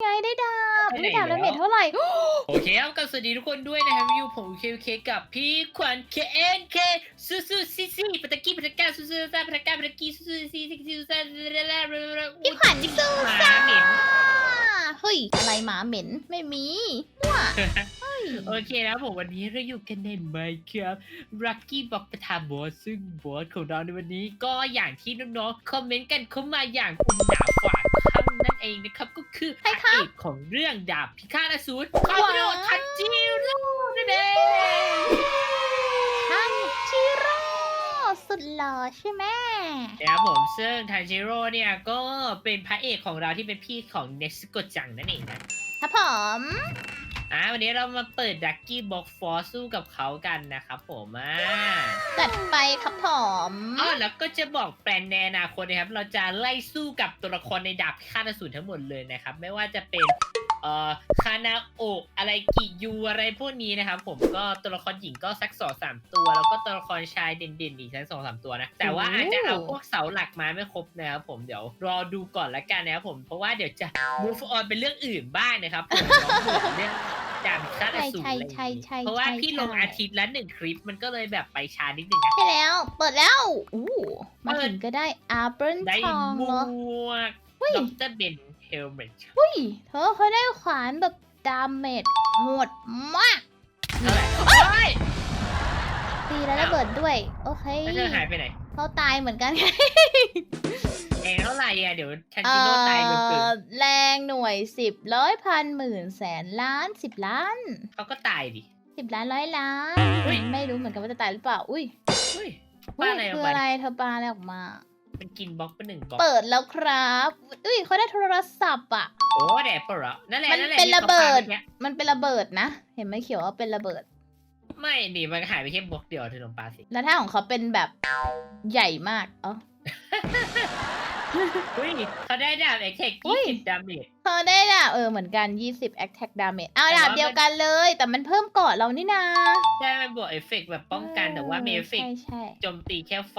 ไงได้ดาบไปไหนไม่ดาบแล้ดาวเมจเท่าไหร่ โอเคครับก็สวัสดีทุกคนด้วยนะครับอยู่ผมเคเคกับพี่ขวัญเคเอ็นเคซูซูซีซีปตะกี้ปตะก้าซูซูซ่าปตะก้าปตะกี้ซูซูซีซีซูซ่าพี่ขวัญสู้หมาซ่าเหม็น เฮ้ย อะไรหมาเหม็นไม่มีมั่วเฮ้ย โอเคนะผมวันนี้เราอยู่กันในไมค์ครับรักกี้บอกประธานบอสซึ่งบอสของเราในวันนี้ก็อย่างที่น้องๆคอมเมนต์กันเข้ามาอย่างอุ่นหนาฝาคำนั่นเองนะครับก็คือพระเอกของเรื่องดาบพิฆาตอสูรคาโรทันจิโร่นั่นเอง สุดหล่อใช่ไหมนะครับผมซึ่งทันจิโร่เนี่ยก็เป็นพระเอกของเราที่เป็นพี่ของเน็กซ์โกจังนั่นเองนะ ครับผม อ่าวันนี้เรามาเปิดดักกี้บ็อกฟอร์สู้กับเขากันนะครับผมอ่าจัดไปครับผม อ๋อแล้วก็จะบอกแปลนในอนาคตนะครับ เราจะไล่สู้กับตัวละครในดาบพิฆาตอสูรทั้งหมดเลยนะครับ ไม่ว่าจะเป็นเอ่อคานาโอะอะไรกิยูอะไรพวกนี้นะครับ ผมก็ตัวละครหญิงก็สักสองสามตัว แล้วก็ตัวละครชายเด่นๆอีกสักสองสามตัวนะ แต่ว่าอาจจะเอาพวกเสาหลักมาไม่ครบนะครับผมเดี๋ยวรอดูก่อนละกันนะครับผมเพราะว่าเดี๋ยวจะ move on เป็นเรื่องอื่นบ้างนะครับผมลองดูเรื่อง ดาบพิฆาตอสูรอะไรอย่างใช่นี้ใช่เพราะว่าใช่พี่ลงใช่อาทิตย์ละหนึ่งคลิปมันก็เลยแบบไปช้านิดนึงนะ ใช่แล้ว เปิดแล้วอู้มาเปิด ถึงก็ได้อาเปิลได้ทองหมเหรอวกอุ้ยดรเบนเฮลเมตอุ้ยเธอเขาได้ขวานแบบดาเมจโหดมาก เท่าไหร่เฮ้ยตีแล้วระเบิดด้วย โอเคแล้วเธอหายไปไหน เขาตายเหมือนกัน เองเท่าไหร่อะเดี๋ยวทันเอจิโร่ตายเลยเกิอนแรงหน่วยสิบร้อยพันหมื่นแสนล้านสิบล้านเขาก็ตายดิ สิบล้านร้อยล้าน อุ๊ย ไม่รู้เหมือนกันว่าจะตายหรือเปล่า อุ้ยเฮ้ยอุ้ว่ายอะไรออคืกอมาอะไรเธอปาอะไรออกมา มันกินบล็อกไปหนึ่งบล็อกเปิดแล้วครับ อุ้ยเขาได้โทรศัพท์อะ โอ้แดดเปล่านั่นแหละมันนั่นแหละเป็นที่ระเบิดขาปามื่อกี้มันเป็นระเบิดนะ เห็นไหมเขียวว่าเป็นระเบิด ไม่ดิมันหายไปแค่บล็อกเดียวเธอลองปาสิแล้วถ้าของเขาเป็นแบบใหญ่มากเอ๋อ อุ้ยเขาได้ดาบเอ็กเทคอุ๊ยี่ย สิบดาเมจเขาได้ดาบเออเหมือนกัน 20 attack damage อ้าวแต่ดาว่าบเดียวมันกันเลย แต่มันเพิ่มเกาะเรานี่นาได้มันบวกเอฟเฟกต์แบบป้องกันแต่ว่ามีเอฟเฟกต์ใช่ใช่โจมตีแค่ไฟ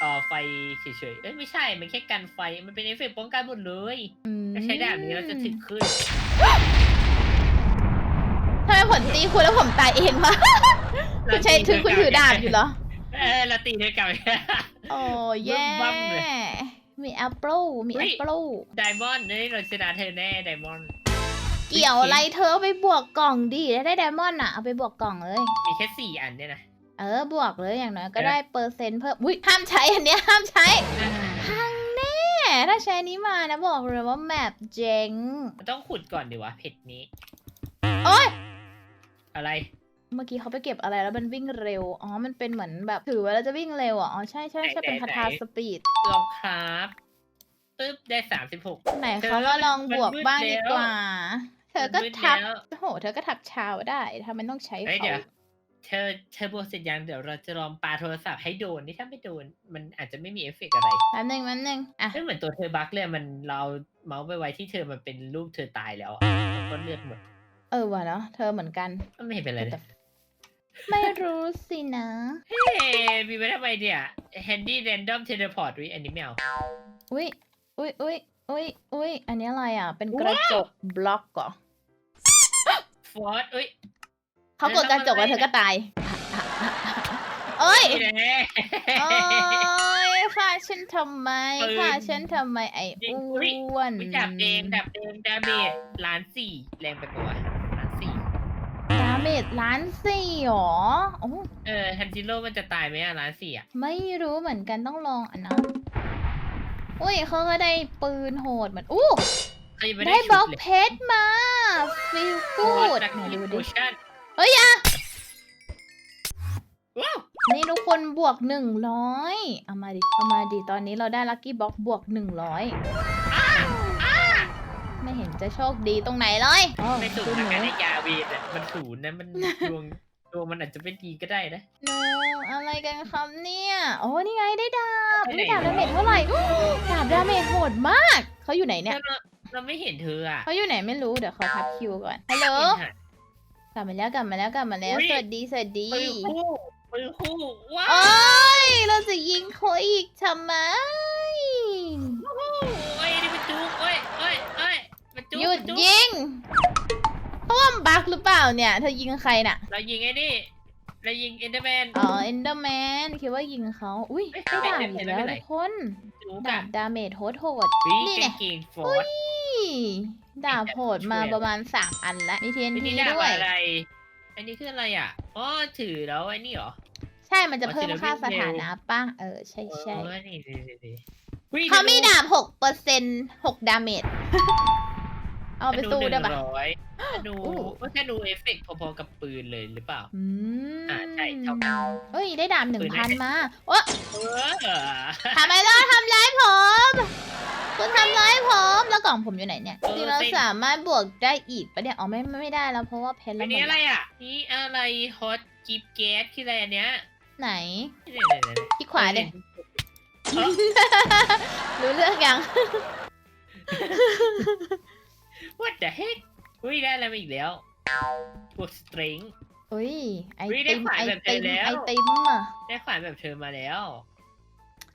เอ่อไฟเฉยๆเอ้ยไม่ใช่ มันแค่กันไฟมันเป็นเอฟเฟกต์ป้องกันหมดเลยอืมถ้าใช้ดาบนี้เราจะถึกขึ้นทำไมผลตีคุณแล้วผมตายเองวะคุณใช้ถือคุณถือดาบอยู่เหรอ เออเราตีด้วยกัน โอ้แย่บึ้มบั้มเลย มีแอปเปิลมีอุ๊แอยปเปิลไดมอนด์นี่เราชนะเธอแน่ไดมอนด์เกี่ยวอะไรเธอเอาไปบวกกล่องดิถ้าได้ไดมอนด์อะเอาไปบวกกล่องเลย มีแค่สี่อันเนี่ยนะ เออบวกเลยอย่างน้อยก็เออได้เปอร์เซ็นต์เพิ่มอุ้ยห้ามใช้อันเนี้ยห้ามใช้พังแน่ถ้าใช้อันนี้มานะบอกเลยว่าแมปเจ๋งมันต้องขุดก่อนดีวะเพชรนี้โอ๊ยอะไร เมื่อกี้เขาไปเก็บอะไรแล้วมันวิ่งเร็ว อ๋อ มันเป็นเหมือนแบบถือไว้แล้วจะวิ่งเร็วอะ อ๋อ ใช่ใช่ใช่ไหนเป็นไหนคาถาไหนสปีด ลองครับปึ๊บได้สามสิบหกไหนเธอเขาว่าลองมันบวกมืดบ้างแล้วดีกว่า เธอก็มันมืดทับแล้วโอ้โห เธอก็ทับชาวได้ทำไมต้องใช้เฮ้ยเขาเดี๋ยวเธอเธอบวกเสร็จยังเดี๋ยวเราจะลองปาโทรศัพท์ให้โดนนี่ถ้าไม่โดน มันอาจจะไม่มีเอฟเฟกต์อะไรแป๊บนึงแป๊บนึงอะไม่เหมือนตัวเธอบั๊กเลยมันเราเมาส์ไปไว้ที่เธอมันเป็นรูปเธอตายแล้วอะแล้วก็เลือดหมด เออว่ะเนาะเธอเหมือนกันก็ไม่เห็นเป็นไรเลย ไม่รู้สินะ เฮ้ยมีไว้ทำไมเนี่ย Handy Random Teleport วิอันนี้ไม่เอา อุ้ยอุ้ยอุ้ยอุ้ยอุ้ยอันนี้อะไรอะ เป็นกระจกบล็อกเหรอฟอร์ดอุ้ยเขากดกระจกแล้วเธอก็ตายเอ้ยนี่แน่โอ้ยค่ะฉันทำไมปืนค่ะฉันทำไมไอ้จริงอ้อุ๊ยวนอุ๊ยดับเองดับเองดาเมจล้านสี่แรงไปปะวะล้านสี่ดา เมจล้านสี่หรอโอ้เออทันจิโร่มันจะตายไหมอะล้านสี่อะไม่รู้เหมือนกันต้องลองอันนั้นอุ้ยเขาก็ได้ปืนโหดเหมือน อู้เขายังไม่ได้ได้บล็ชุอดกเลยเพชรมาฟิลกูดดักไหนดิดูโพดิ ชั่นเฮ้ยอะว้าวนี่ทุกคนบวกหนึ่งร้อยเอามาดิ เอามาดิ ตอนนี้เราได้ลัคกี้บ็อกบวกหนึ่งร้อย ไม่เห็นจะโชคดีตรงไหนเลยอ๋อไม่สูคืงอหนะนูการได้ยาเวทอะมันศูนย์นะมันดวงดวงมันอาจจะไม่ดีก็ได้นะโนอะไรกันครับเนี่ย โอ้นี่ไงได้ดาบไปไหนได้ดาบดาเมจเท่าไหร่ดาบดาเมจโหดมาก เขาอยู่ไหนเนี่ย เราเราไม่เห็นเธออะเขาอยู่ไหนไม่รู้ เดี๋ยวเขาทับคิวก่อน ฮัลโหล เห็นหะกลับมาแล้วกลับมาแล้วกลับมาแล้ว อุ๊ย สวัสดีสวัสดีปืนคู่ปืนคู่ว้าวโอ้ยเราจะยิงเขาอีกทำไม ยนี่มันจุกโอ้ยโอ้ยโอ้ยมันจุกหยุดยิงเพราะว่ามันบักหรือเปล่าเนี่ย เธอยิงใครน่ะ เรายิงไอ้นี่เรายิงเอนเดอร์แมน อ๋อเอนเดอร์แมนคิดว่ายิงเขาอุ้ยเอ้ยได้ดาบไม่อีกไม่แล้วไม่ทุกคนรู้ดากับบดาเมจโหดโหดวินี่กาไงงเกงฟออุ้ร์ดยดาบโหดมาประมาณสามอันละมีเทียนวิทีธีดาบด้วยอะไร อันนี้คืออะไรอะอ๋อถือแล้วไอ้นี่เหรอใช่มันจะอ๋อเพิ่มถือแล้วค่าวิ่งสถาเร็วนะป้าเออใช่ใช่เออนี่นี่นี่นี่อุ๊ยเขามีธนูดาบหกเปอร์เซ็นหกดาเมจ เอาไปสู้ได้ปะธนูหนึ่งร้อยธนูอู้ ว่าธนูเอฟเฟกต์พอๆกับปืนเลยหรือเปล่า อืมอ่าใช่เท่ากันเฮ้ย ได้ดาบหนึ่งปืนพันได้มาโอ้เออทำไมล่ะทำร้ายผม คุณทำร้ายผม แล้วกล่องผมอยู่ไหนเนี่ยจริงเราสามารถบวกได้อีกปะเนี่ย อ๋อไม่ไม่ไม่ได้แล้วเพราะว่าเพชรอัเรานหมนี้ดอะไรแล้วอะ นี่อะไรฮอตจิบแก๊สคืออะไรอันเนี้ยไหนเนี่ยเนี่ยเนี่ยคลิกขวาเลยเออรู้เรื่องยัง What the heck อุ้ยได้อะไรมาอีกแล้วพวกสตริง อุ้ยไออุ๊ยได้ติมขวานไอแบบติมเธอแล้ว ไอติมอะได้ขวานแบบเธอมาแล้ว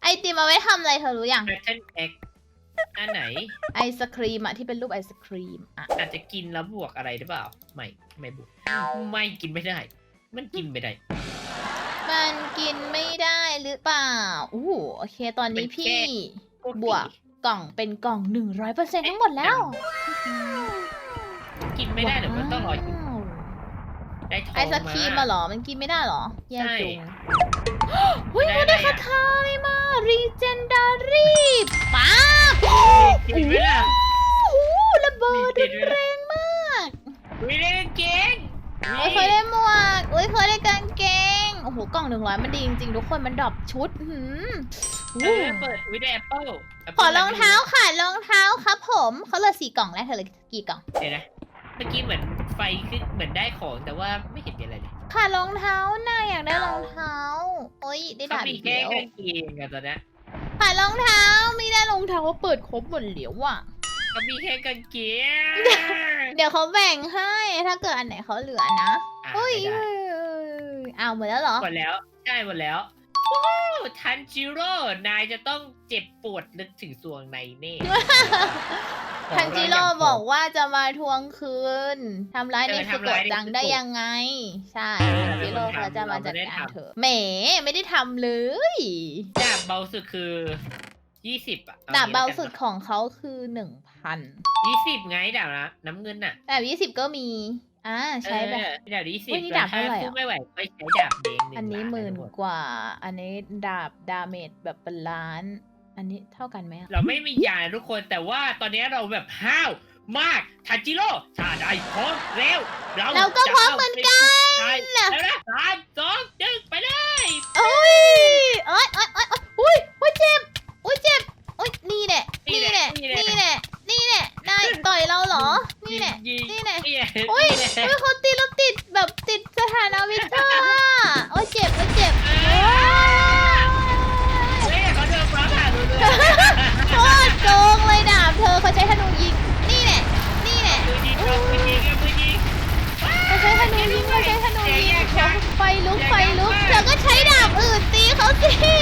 ไอติมเอาไว้ทำอะไรเธอรู้ยัง Pattern X อันไหน ไอศครีมอะที่เป็นรูปไอศครีมอะอาจจะกินแล้วบวกอะไรหรือเปล่า ไม่ ไม่บวก ไม่กินไม่ได้ มันกินไม่ได้ มันกินไม่ได้หรือเปล่าอู้หูโอเคตอนนี้เป็นแค่พี่ พวกบวก กล่องเป็นกล่องหนึ่งร้อยเปอร์เซ็นต์ทั้งหมดแล้วกินไม่ได้หรือมันต้องรอกินว้าวได้ทองไอศครีมมา เหรอ มันกินไม่ได้เหรอ แย่ใช่จุงเฮ้ยได้เขาได้อะไรคาอะ ถาอะไรมา Legendary ป้าบกินไม่ได้โอ้โหระเบิดมีเจ็ดด้วยนะ แรงมากวิได้เก่งโอ้ยเคยได้หมวกโอ้ยเคยได้กางเกง โอ้โห กล่องหนึ่งร้อยมันดีจริงๆ ทุกคนมันดรอปชุดหืม เออเปิดวิได้แอปเปิลขอรองเท้าค่ะรองเท้าครับผมเขาเหลือสี่กล่องแล้วเธอเหลือกี่กล่อง เดี๋ยวนะ เมื่อกี้เหมือนไฟขึ้นเหมือนได้ของแต่ว่าไม่เห็นมีอะไรเลยค่ะรองเท้าน่าอยากได้รองเท้า โอ้ยได้เขาดาบมีอีกแค่แล้วกางเกงอะตอนเนี้ยค่ะรองเท้าไม่ได้รองเท้าว่าเปิดครบหมดแล้วอะ เขามีแค่กางเกงเดี๋ยวเขาแบ่งให้ถ้าเกิดอันไหนเขาเหลือนะอะเฮ้ยไม่ได้อ้าวหมดแล้วเหรอ หมดแล้ว ได้หมดแล้วว้าว ทันจิโร่ นายจะต้องเจ็บปวดลึกถึงสวงในแน่ ทันจิโร่บอกว่าจะมาทวงคืนทำร้ายในสุโกะจังได้ยังไง ใช่ทันจิโร่เขาจะมาจัดการเธอแหมไม่ได้ทำเลยดาบเบาสุดคือยี่สิบอะดาบเบาสุดของเขาคือหนึ่งพันยี่สิบไงดาบนะน้ำเงินน่ะ แต่ยี่สิบก็มี อ่าใช้แบบเออดาบยี่สิบอุ๊ยนี่ดาบเท่าไหร่อะสู้ไม่ไหวก็ใช้ดาบแดงหนึ่งอันนี้ล้าหมื่นทั้งดกว่า อันนี้ดาบดาเมจแบบเป็นล้าน อันนี้เท่ากันไหมอะเราไม่มียาทุกคนแต่ว่าตอนนี้เราแบบห้าวมากทันจิโร่ถ้าได้พร้อมแล้วเราเราก็พร้อมเหมือนกันใช่แล้วนะสามสองหนึ่งไปเลยโอ้ยเอ้ยเอ้ยเอ้ยเอ้ยอุ้ยอุ้ยเจ็บอุ้ยเจ็บอุ้ยนี่แหละนี่แหละนี่แหละนี่แหละนายต่อยเราเหรอ นี่แหละ ยิงนี่แหละนี่ แหละโอ้ยนี่แหละอุ้ยเขาตีเราติดแบบติดสถานะวิเตอร์อะโอ้ยเจ็บโอ้ยเจ็บเฮ้ยเขาเดินฟ้าผ่าดูเลยโคตรโกงเลยดาบเธอเขาใช้ธนูยิง นี่แหละนี่แหละมือยิงเอามือยิงเอามือยิงเขาใช้ธนูยิงเขาใช้ธนูยิงเขาไฟลุกไฟลุกเธอก็ใช้ดาบอื่นตีเขาสิเนี่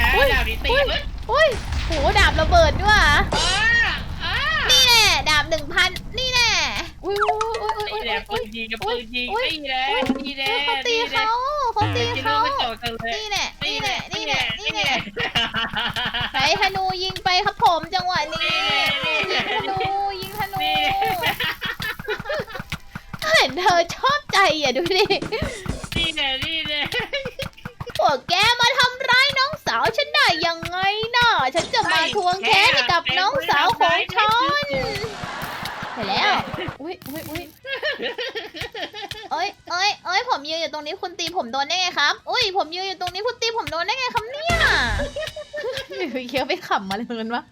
ยอุ๊ยดาบนี้ตีอุ้ยเฮ้ยอุ้ยโหดาบระเบิดด้วยว่ะอ้าอ้านี่แหละดาบหนึ่งพันนี่แหละอุ้ยอุ้ยอุ้ยอุ้ย นี่แห ละปือุ้ยนยิงกับปืนยิงนี่แหละนี่แหละเขาตีนี่แหละเขาเขาตีจิโร่เขาไม่ต่อกันเลยนี่แหละนี่แหละนี่แหละนี่แหละนี่ใช้ธนูยิงไปครับผมจังหวะนี้นี่แหละนี่ยิแหละงธนูยิงธนูนี่เห็นเธอชอบใจอะดูดินี่แหละนี่แหละพวกแกมาทำร้ายน้องสาวฉันได้ยังไงน่ะฉันจะมาทวงแค้นให้กับน้องสาวของฉันไปแล้วอุ้ยอุ้ยอุ้ย เอ้ยเอ้ยเอ้ยผมยืนอยู่ตรงนี้คุณตีผมโดนได้ไงครับ อุ้ยผมยืนอยู่ตรงนี้คุณตีผมโดนได้ไงครับเนี่ยเคี้ยวไปขำมาเลยมันวะ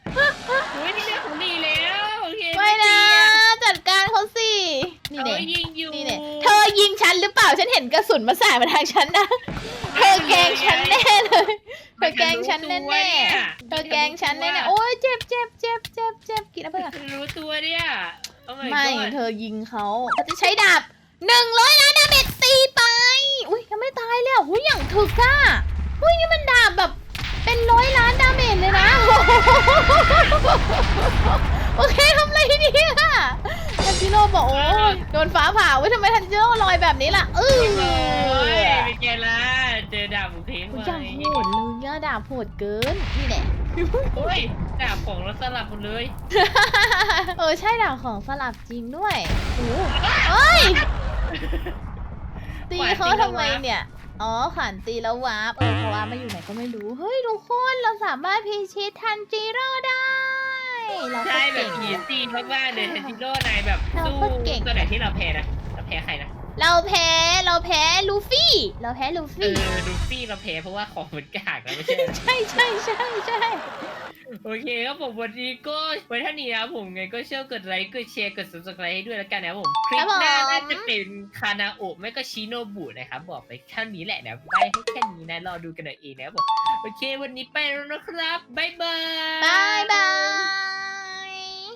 อุ้ยนี่เรื่องของนี่แล้วโอเคไม่นะดีอจัดการเขาสิ นี่เอเน่อยิงอยู่นี่เน่เธอยิงฉันหรือเปล่าฉันเห็นกระสุนมาสายมาทางฉันนะ เธอแกล้งฉันแน่เลยเธอแกล้งฉันแน่แน่ๆเธอแกล้งฉันแน่แน่ๆโอ้ยเจ็บเจ็บเจ็บเจ็บเจ็บกินอะไรอะรู้ตัวเนี่ย Oh my ไม่ god เธอยิงเขาเขาจะใช้ดาบหนึ่งร้อยล้านดาเมจตีไป อุ้ยยังไม่ตายเลยอะหุ้ยอย่างถึกอะหุ้ยนี่มันดาบแบบเป็นร้อยล้านดาเมจเลยนะ โอเคทำอะไรเนี่ยทันจิโร่บอกโอ้ยโดนฟ้าผ่าเว้ยทำไมทันจิโร่ลอยแบบนี้ล่ะเออโอ้ยเป็นไงล่ะเจอดาบบุคลิกโอ้ยมายังโหดเลยเนี่ย ดาบโหดเกินนี่แหละ โอ้ยดาบของเราสลับหมดเลยเออใช่ดาบของสลับจริงด้วยโอ้โหเอ้ยตีเขาทำไมเนี่ย อ๋อขันตีแล้ววาร์ปเออเพราะว่ามาอยู่ไหนก็ไม่รู้ เฮ้ยทุกคนเราสามารถพิชิตทันจิโร่ได้ เราก็ใช่แบเก่บงผีซีนมากๆเลยเทนจิโร่นายแบบเราสู้โคตรเก่ง ตัวไหนที่เราแพ้นะเราแพ้ใครนะ เราแพ้เราแพ้ลูฟี่ เราแพ้ลูเอฟี่อดูฟี่เราแพ้เพราะว่าของมันกากนะไม่ใช่เหรอใช่ใช่ใช่ใช่โอเคครับผมวันนี้ก็ไว้เท่านี้นะครับผมไงก็เชื่อกดไลค์กดแชร์กด subscribe ให้ด้วยแล้วกันนะครับผมคลิปหน้าน่าจะเป็นคานาโอะไม่ก็ชิโนบุนะครับบอกไปแค่นี้แหละนะไปให้แค่นี้นะรอดูกันเอาเองนะครับผมโอเค วันนี้ไปแล้วนะครับบ๊ายบาย บายบาย